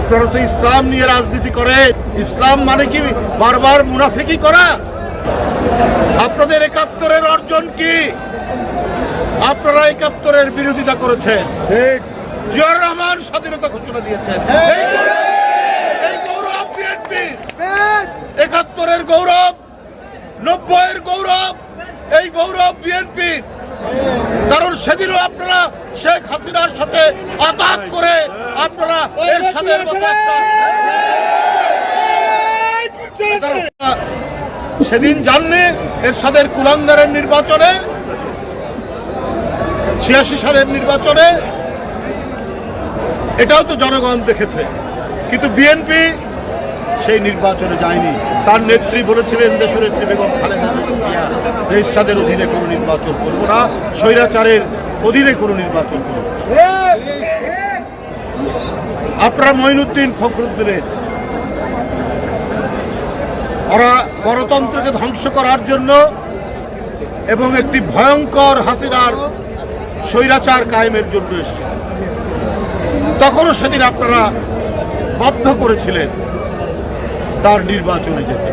আপনারা তো ইসলাম নিয়ে রাজনীতি করে। ইসলাম মানে কি বারবার মুনাফিকি করা? আপনাদের একাত্তরের অর্জন কি? আপনারা একাত্তরের বিরোধিতা করেছেন। রহমান স্বাধীনতা ঘোষণা দিয়েছেন। একাত্তরের গৌরব নব্বইয়ের গৌরব এই গৌরব বিএনপির সেদিনও আপনারা শেখ হাসিনার সাথে আঘাত করে আপনারা এর সাথে সেদিন জাননি এর সাথে কুলাঙ্গারের নির্বাচনে ছিয়াশি সালের নির্বাচনে এটাও তো জনগণ দেখেছে। কিন্তু বিএনপি সেই নির্বাচনে যায়নি। তার নেত্রী বলেছিলেন দেশের নেত্রী বেগম খালেদা জিয়া দেশাদের অধীনে কোনো নির্বাচন করব না। স্বৈরাচারের অধীনে কোনো নির্বাচন আপনারা মঈনুদ্দিন ফখরুদ্দিনের ওরা গণতন্ত্রকে ধ্বংস করার জন্য এবং একটি ভয়ঙ্কর হাসিনার স্বৈরাচার কায়েমের জন্য এসেছে। তখনও সেদিন আপনারা বাধ্য করেছিলেন তার নির্বাচনে যেতে।